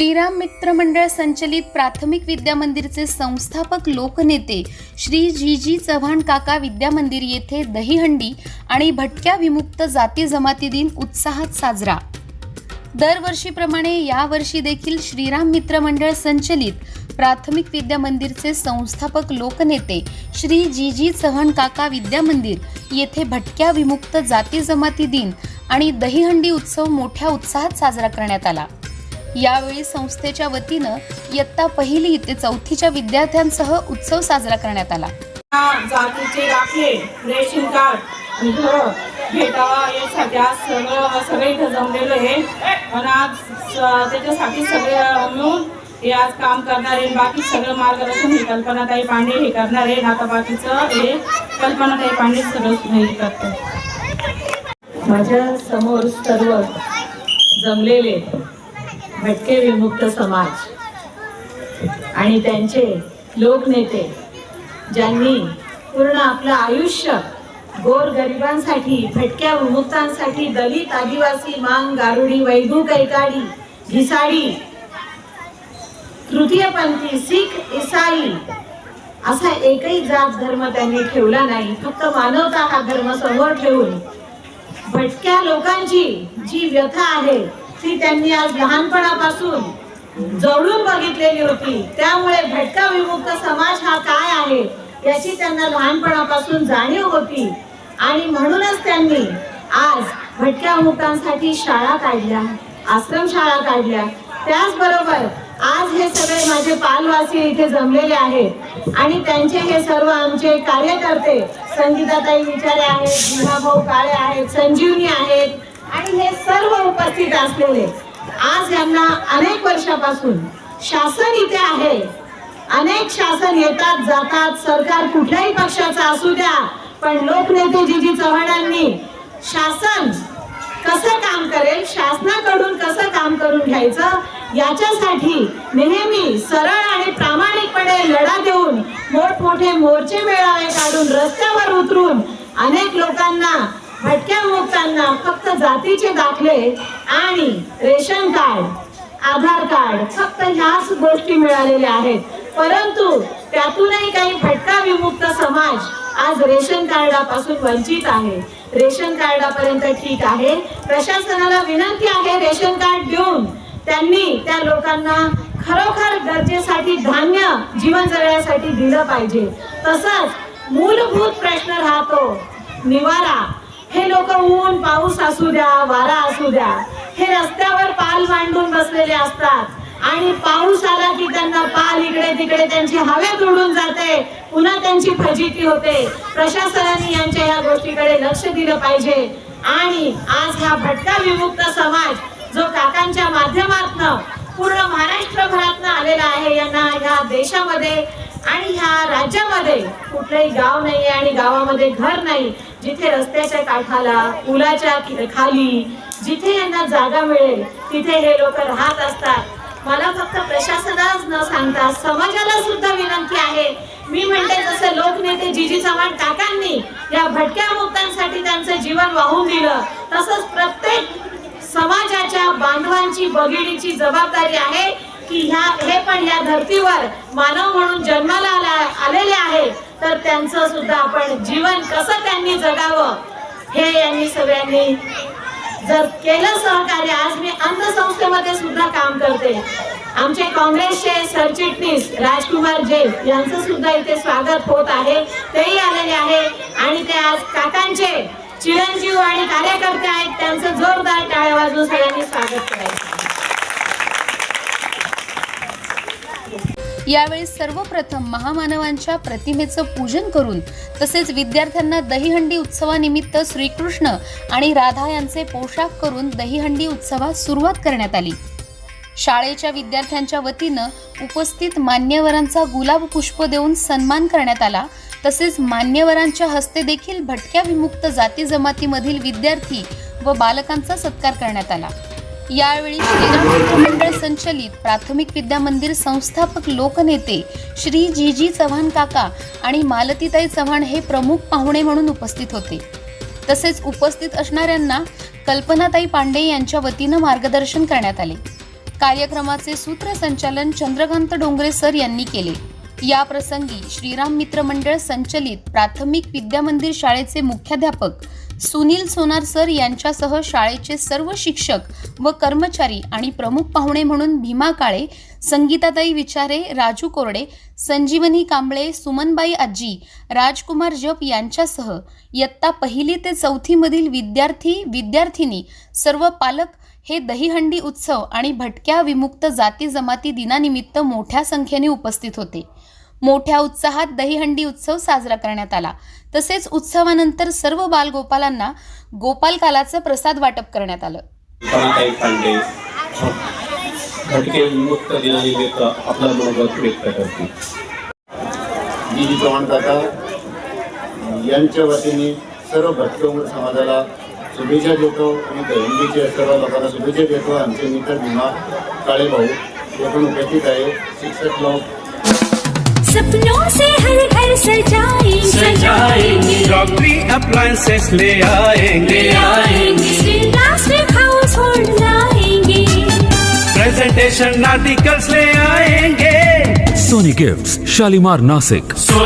श्रीराम मित्र मंडळ संचलित प्राथमिक विद्या मंदिरचे संस्थापक लोकनेते श्री जी जी चव्हाण काका विद्या मंदिर येथे दहीहंडी आणि भटक्या विमुक्त जाती जमाती दिन उत्साहात साजरा. दरवर्षीप्रमाणे यावर्षी देखील श्रीराम मित्र मंडळ संचलित प्राथमिक विद्या मंदिरचे संस्थापक लोकनेते श्री जी जी चव्हाण काका विद्या मंदिर येथे भटक्या विमुक्त जाती जमाती दिन आणि दहीहंडी उत्सव मोठ्या उत्साहात साजरा करण्यात आला. यावेळी संस्थेच्या वतीनं इयत्ता पहिली ते चौथीच्या विद्यार्थ्यांसह उत्सव साजरा करण्यात आला. जातीचे दाखले रेशन कार्ड घरं भेटावा यासाठी आज सगळं सगळे इथं जमलेलं आहे आणि आज त्याच्यासाठी सगळे मिळून हे आज काम करणार आहे. बाकी सगळं मार्गदर्शन हे कल्पनाताई पांडे हे करणार आहे आता बाकीचं हे कल्पनाताई पांडे सगळं हे करतात. माझ्यासमोर सर्व जमलेले भटके विमुक्त समाज. आणि त्यांचे लोकनेते ज्यांनी पूर्ण आपलं आयुष्य गोर गरिबांसाठी भटक्या विमुक्तांसाठी दलित आदिवासी मांग गारुडी वैदू कैकाडी घिसाडी तृतीयपंथी सिख इसाई असा एकही जात धर्म त्यांनी ठेवला नाही. फक्त मानवता हा धर्म समोर ठेवून भटक्या लोकांची जी व्यथा आहे ती त्यांनी आज लहानपणापासून जवळून बघितलेली होती. त्यामुळे भटका विमुक्त समाज हा काय आहे याची त्यांना लहानपणापासून जाणीव होती. आणि म्हणूनच त्यांनी आज भटक्या विमुक्तांसाठी शाळा काढल्या आश्रमशाळा काढल्या. त्याचबरोबर आज हे सगळे माझे पालवासी इथे जमलेले आहेत. आणि त्यांचे हे सर्व आमचे कार्यकर्ते संगीताताई विचारे आहेत भाऊ काळे आहेत संजीवनी आहेत आणि हे सर्व उपस्थित असलेले आज यांना अनेक वर्षापासून शासन इथे आहे. अनेक शासन येतात जातात. सरकार कुठल्याही पक्षाचं असू द्या पण लोकनेते जीजी चव्हाणांनी शासन कसं काम करेल शासनाकडून कसं काम करून घ्यायचं याच्यासाठी नेहमी सरळ आणि प्रामाणिकपणे लढा देऊन मोठमोठे मोर्चे मेळावे काढून रस्त्यावर उतरून अनेक लोकांना भटक्या मुक्तांना फक्त जातीचे दाखले आणि रेशन कार्ड आधार कार्ड फक्त ह्याच गोष्टी मिळालेल्या आहेत. परंतु त्यातूनही काही भटका विमुक्त समाज आज रेशन कार्डापासून वंचित आहे. रेशन कार्डापर्यंत ठीक आहे. प्रशासनाला विनंती आहे रेशन कार्ड देऊन त्यांनी त्या लोकांना खरोखर गरजेसाठी धान्य जीवन जगण्यासाठी दिलं पाहिजे. तसंच मूलभूत प्रश्न राहतो. निवारा लोक ऊन पाऊस असू द्या वारा असू द्या हे रस्त्यावर पाल मांडून बसलेले असतात. आणि पाऊस आला की त्यांना पाल इकडे तिकडे त्यांची हवेत उडून जाते. पुन्हा त्यांची फजिती होते. प्रशासनाने यांच्या या गोष्टीकडे लक्ष दिलं पाहिजे. आणि आज हा भटका विमुक्त समाज जो काकांच्या माध्यमातनं पूर्ण महाराष्ट्रभरातनं आलेला आहे यांना ह्या देशामध्ये आणि ह्या राज्यामध्ये. कुठलंही गाव नाही आणि गावामध्ये घर नाही. जिथे रस्त्याच्या काठाला पुलाच्या खाली जिथे यांना जागा मिळेल तिथे हे लोक राहत असतात. मला फक्त प्रशासनाच न सांगता समाजाला सुद्धा विनंती आहे. मी म्हणते जसे लोकनेते जीजी चव्हाण काकांनी या भटक्या मुक्तांसाठी त्यांचं जीवन वाहून दिलं तसंच प्रत्येक समाजाच्या बांधवांची बघिणीची जबाबदारी आहे की ह्या हे पण या धर्तीवर मानव म्हणून जन्माला आला आलेले आहे. तर त्यांचं सुद्धा आपण जीवन कसं त्यांनी जगावं हे यांनी सगळ्यांनी जर केलं सहकार्य आज मी अंधसंस्थेमध्ये सुद्धा काम करते. आमचे काँग्रेसचे सरचिटणीस राजकुमार जैन यांचं सुद्धा इथे स्वागत होत आहे. तेही आलेले आहे. आणि ते आज काकांचे चिरंजीव आणि कार्यकर्ते आहेत त्यांचं जोरदार टाळ्या वाजून सगळ्यांनी स्वागत करायचं. यावेळी सर्वप्रथम महामानवांच्या प्रतिमेचं पूजन करून तसेच विद्यार्थ्यांना दहीहंडी उत्सवानिमित्त श्रीकृष्ण आणि राधा यांचे पोशाख करून दहीहंडी उत्सवास सुरुवात करण्यात आली. शाळेच्या विद्यार्थ्यांच्या वतीनं उपस्थित मान्यवरांचा गुलाब पुष्प देऊन सन्मान करण्यात आला. तसेच मान्यवरांच्या हस्ते देखील भटक्या विमुक्त जाती जमातीमधील विद्यार्थी व बालकांचा सत्कार करण्यात आला. यावेळी श्रीराम मित्रमंडळ संचलित प्राथमिक विद्या मंदिर संस्थापक लोकनेते श्री जी जी चव्हाण काका आणि मालतीताई चव्हाण हे प्रमुख पाहुणे म्हणून उपस्थित होते. तसेच उपस्थित असणाऱ्यांना कल्पनाताई पांडे यांच्या वतीनं मार्गदर्शन करण्यात आले. कार्यक्रमाचे सूत्रसंचालन चंद्रकांत डोंगरे सर यांनी केले. या प्रसंगी श्रीराम मित्र मंडळ संचलित प्राथमिक विद्यामंदिर शाळेचे मुख्याध्यापक सुनील सोनार सर यांच्यासह शाळेचे सर्व शिक्षक व कर्मचारी आणि प्रमुख पाहुणे म्हणून भीमा काळे संगीताताई विचारे राजू कोरडे संजीवनी कांबळे सुमनबाई आजी राजकुमार जप यांच्यासह इयत्ता पहिली ते चौथीमधील विद्यार्थी विद्यार्थिनी सर्व पालक हे दहीहंडी उत्सव आणि भटक्या विमुक्त जाती जमाती दिनानिमित्त मोठ्या संख्येने उपस्थित होते. मोठ्या उत्साहात दहीहंडी उत्सव साजरा करण्यात आला. तसेच उत्सवानंतर सर्व बालगोपालांना गोपालकालाचं प्रसाद वाटप करण्यात आलं. भटके विमुक्त दिनानिमित्त आपला मनोगत व्यक्त करते. मी जी चव्हाण काका यांच्या वतीने सर्व भटके समाजाला शुभेच्छा देतो आणि दहिंडीच्या सर्व लोकांना शुभेच्छा देतो. आमचे मित्र भीमा काळे भाऊ ते पण उपस्थित आहे शिक्षक लोक. सपनों से हर घर सजाएँगे सजाएँगे क्रॉकरी अप्लायंसेस ले आएँगे आएँगे हाउस होल्ड लाएँगे। प्रेजेंटेशन आर्टिकल्स ले आएँगे। Sony Gifts, Shalimar Nasik.